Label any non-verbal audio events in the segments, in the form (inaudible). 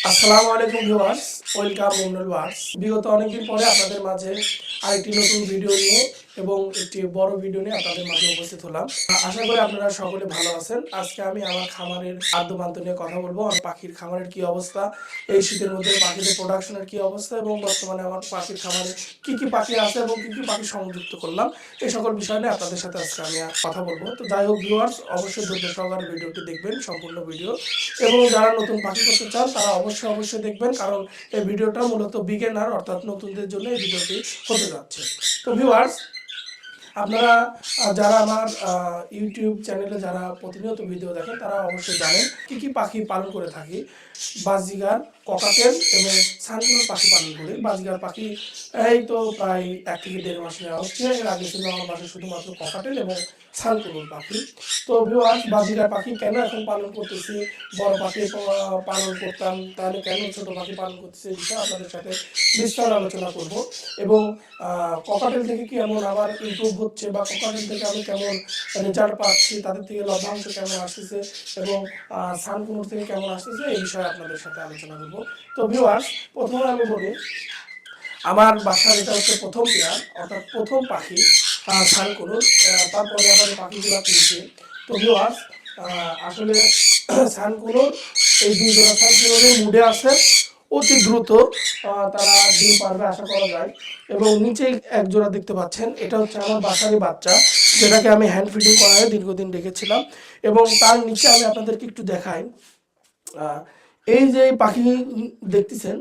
আসসালামু আলাইকুম viewers, welcome Mondal viewers বিগত অনেকদিন পরে আপনাদের মাঝে আরেকটি নতুন ভিডিও নিয়ে এবং একটি বড় ভিডিও নিয়ে আপনাদের মাঝে উপস্থিত হলাম। আশা করি আপনারা সকলে ভালো আছেন। আজকে আমি আমার খামারের আদ্যপান্ত নিয়ে কথা বলব। আমার পাখির খামারের কি অবস্থা? এই শীতের মধ্যে পাখিদের প্রোডাকশনের কি অবস্থা? এবং বর্তমানে আমার পাখির খামারে কি কি পাখি আছে এবং কি কি পাখি সংযুক্ত করলাম? এই সকল বিষয় নিয়ে আপনাদের সাথে আজকে আমি কথা বলব। তো যাই হোক ভিউয়ার্স অবশ্যই ধৈর্য সহকারে ভিডিওটি দেখবেন, সম্পূর্ণ ভিডিও। এবং যারা নতুন পাখি করতে চান, তারা অবশ্যই অবশ্যই দেখবেন, কারণ এই ভিডিওটা মূলত বিগেনার অর্থাৎ নতুনদের জন্য এই ভিডিওটি হতে যাচ্ছে। তো ভিউয়ার্স আপনারা যারা আমার ইউটিউব চ্যানেলে যারা প্রতিনিয়ত ভিডিও দেখেন, তারা অবশ্যই জানেন কি কি পাখি পালন করে থাকি। বাজিগার ককাটেল এবং সানকুনোর পাখি পালন করি। বাজিগার পাখি, এই তো প্রায় এক থেকে দেড় মাস নেওয়া হচ্ছে। এর আগে ছিল আমার বাসায় শুধুমাত্র ককাটেল এবং সানকুনোর পাখি। তো ভিউয়ার্স বাজিগার পাখি কেন এখন পালন করতেছি? বড় পাখি পালন করতাম, তাহলে কেন ছোট পাখি পালন করতেছি? বিষয়ে আপনাদের সাথে বিস্তার আলোচনা করব। এবং ককাটেল থেকে কি এমন আবার ইমপ্রুভ হচ্ছে? বা ককাটেল থেকে আমি কেমন রেজাল্ট পাচ্ছি? তাদের থেকে লভ্যাংশ কেমন আসতেছে? এবং সানকুনোর থেকে কেমন আসতেছে? এই বিষয়ে আপনাদের সাথে আলোচনা করব। তো ভিউয়ার্স প্রথমে আমি বলি আমার বাসার, এটা হচ্ছে প্রথম পেয়ার অর্থাৎ প্রথম পাখি সানকুনুর তারপরে এই পাখিগুলো কিনছে। তো ভিউয়ার্স আসলে (clears throat) সানকুনুর এই দুই জোড়া সানকুনুরের মুডে আছে। অতি দ্রুত তারা ডিম পারবে, আশা করা যায়। এবং নিচে এক জোড়া দেখতে পাচ্ছেন, এটা হচ্ছে আমার বাসারই বাচ্চা, যেটাকে আমি হ্যান্ড ফিডিং করায় দীর্ঘদিন রেখেছিলাম। এবং তার নিচে আমি আপনাদেরকে একটু দেখাই। এই যে পাখি দেখতেছেন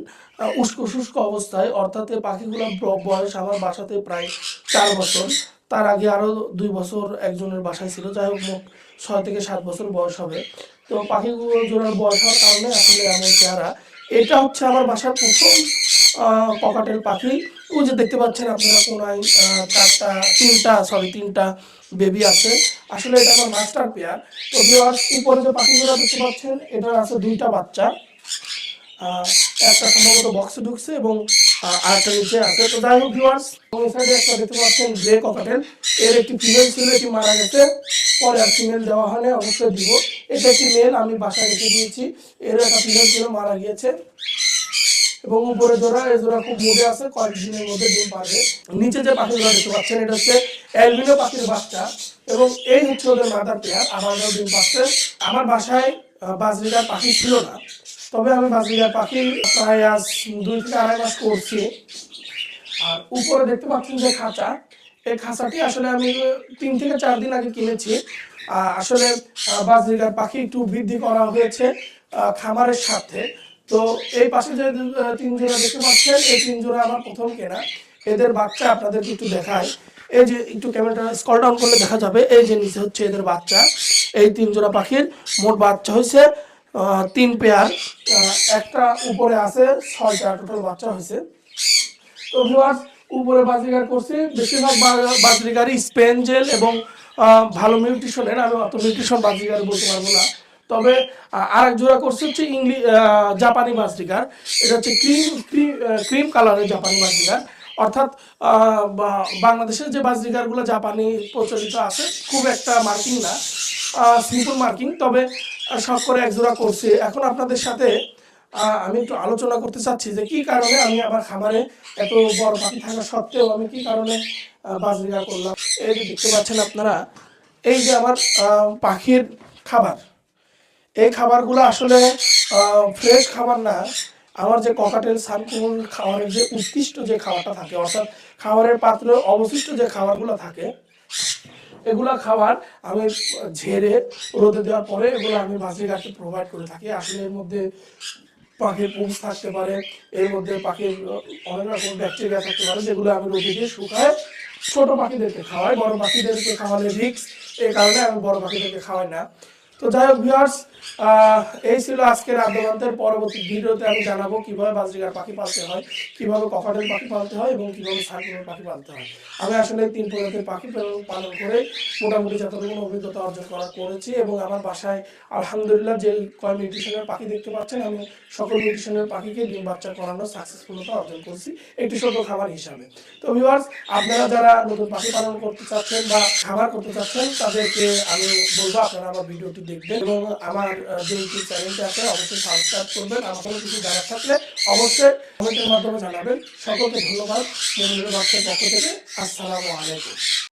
উস্কো শুষ্ক অবস্থায়, অর্থাৎ পাখিগুলো বয়স আমার বাসাতে প্রায় চার বছর। তার আগে আরও দুই বছর একজনের বাসায় ছিল, যাই হোক মোট ছয় থেকে সাত বছর বয়স হবে। তো পাখিগুলো জোড়ার বয়স হওয়ার কারণে আসলে এমন চেহারা এটা হচ্ছে আমার বাসার প্রথম ককাটেল পাখি। ওই যে দেখতে পাচ্ছেন আপনারা কোনায় চারটা তিনটা সরি তিনটা বেবি আছে। আসলে এটা আমার মাস্টার পেয়ার তো viewers, উপরে যে পাখিগুলো দেখতে পাচ্ছেন এটার আছে দুইটা বাচ্চা। একটা সম্ভবত বক্সে ঢুকছে এবং আরেকটা নিচে আছে। তো যাই হোক ভিউয়ার্স ওই সাইডে একটা দেখতে পাচ্ছেন গ্রে ককাটেল এর একটি ফিমেল ছিল এটি মারা গেছে। পরে আর ফিমেল দেওয়া হয়নি অবশ্যই দিব। এটা একটি মেল আমি বাসায় রেখে দিয়েছি। এর একটা ফিমেল ছিল মারা গিয়েছে। এবং উপরে জোড়া এই জোড়া খুব মুড়ে আছে কয়েকদিনের মধ্যে ডিম পারবে নিচে যে পাখিগুলো দেখতে পাচ্ছেন এটা হচ্ছে অ্যালবিনো পাখির বাচ্চা। এবং এই হচ্ছে ওদের মাদার পেয়ার আমার ডিম পাচ্ছে। আমার বাসায় আহ, পাখি ছিল না। তবে আমি বাজরিগার পাখি প্রায় আজ দুই থেকে আড়াই মাস করছি। আর উপরে দেখতে পাচ্ছেন যে খাঁচা এই খাঁচাটি আসলে আমি তিন থেকে চার দিন আগে কিনেছি। আসলে আহ, বাজরিগার পাখি একটু বৃদ্ধি করা হয়েছে খামারের সাথে তো এই পাশে যে তিন জোড়া দেখতে পাচ্ছেন, এই তিন জোড়া আমার প্রথম কেনা। এদের বাচ্চা আপনাদেরকে একটু দেখায় এই যে একটু ক্যামেরাটা স্কল ডাউন করলে দেখা যাবে, এই যে নিচে হচ্ছে এদের বাচ্চা। এই তিন জোড়া পাখির মোট বাচ্চা হয়েছে তিন পেয়ার একটা উপরে আছে, ছয়টা টোটাল বাচ্চা হয়েছে। তো ভিউয়ার্স উপরে বাজিগার করছি। বেশিরভাগ বা- বাজিগারই স্পেন জেল এবং ভালো নিউট্রিশনের আমি অত নিউট্রিশন বাজিগার বলতে পারব না। তবে আরেক জোড়া করছে হচ্ছে ইংলিশ জাপানি বাজিগার এটা হচ্ছে ক্রিম ক্রিম কালারের জাপানি বাজিগার অর্থাৎ বাংলাদেশের যে বাজিগারগুলো জাপানি প্রচলিত আছে, খুব একটা মার্কিং না। সিম্পল মার্কিং, তবে শখ করে এক জোড়া করছি। এখন আপনাদের সাথে আমি একটু আলোচনা করতে চাচ্ছি যে কি কারণে আমি আমার খামারে এত বড় পাখি থাকা সত্ত্বেও আমি কি কারণে বাজরিকা করলাম? এই যে দেখতে পাচ্ছেন আপনারা, এই যে আমার পাখির খাবার। এই খাবারগুলো আসলে ফ্রেশ খাবার না। আমার যে ককাটেল সানকুল খাবারের যে উৎকৃষ্ট যে খাবারটা থাকে, অর্থাৎ খাবারের পাত্রে অবশিষ্ট যে খাবারগুলো থাকে, এগুলা খাবার আমি ঝেড়ে রোদে দেওয়ার পরে এগুলো আমি বাজরি গাছকে প্রোভাইড করে থাকি। আসলে এর মধ্যে পাখির পুষ থাকতে পারে, এর মধ্যে পাখির অনেক রকম ব্যাকটেরিয়া থাকতে পারে, যেগুলো আমি রোদে দিয়ে শুকায় ছোট পাখিদেরকে খাওয়াই। বড় পাখিদেরকে খাওয়ালে রিক্স এই কারণে আমি বড় পাখিদেরকে খাওয়াই না। তো যাই হোক ভিউয়ার্স এই ছিল আজকের আদ্যমান্তের পরবর্তী ভিডিওতে আমি জানাব কীভাবে বাজরিগার পাখি পালতে হয়, কীভাবে ককাটেল পাখি পালতে হয় এবং কীভাবে সার্কুলার পাখি পালতে হয়। আমি আসলে তিন প্রজাতির পাখি পালন- করে মোটামুটি যতটুকু অভিজ্ঞতা অর্জন করা করেছি এবং আমার বাসায় আলহামদুলিল্লাহ যে কয় মিউটিশনের পাখি দেখতে পাচ্ছেন, আমি সকল মিউটিশনের পাখিকে ডিম বাচ্চা করানোর সাকসেসফুলতা অর্জন করছি একটি ছোট খাবার হিসাবে। তো ভিউয়ার্স আপনারা যারা নতুন পাখি পালন করতে চাচ্ছেন বা খাবার করতে চাচ্ছেন, তাদেরকে আমি বলব আপনারা আমার ভিডিওটি দেখবেন এবং আমার আমার যে ইউটিউব চ্যানেলটি আছে, অবশ্যই সাবস্ক্রাইব করবেন। আমার কোনো কিছু জানার থাকলে অবশ্যই কমেন্টের মাধ্যমে জানাবেন। সকলকে ধন্যবাদ। মন্দিরের ভক্তের পক্ষ থেকে আসসালামু আলাইকুম।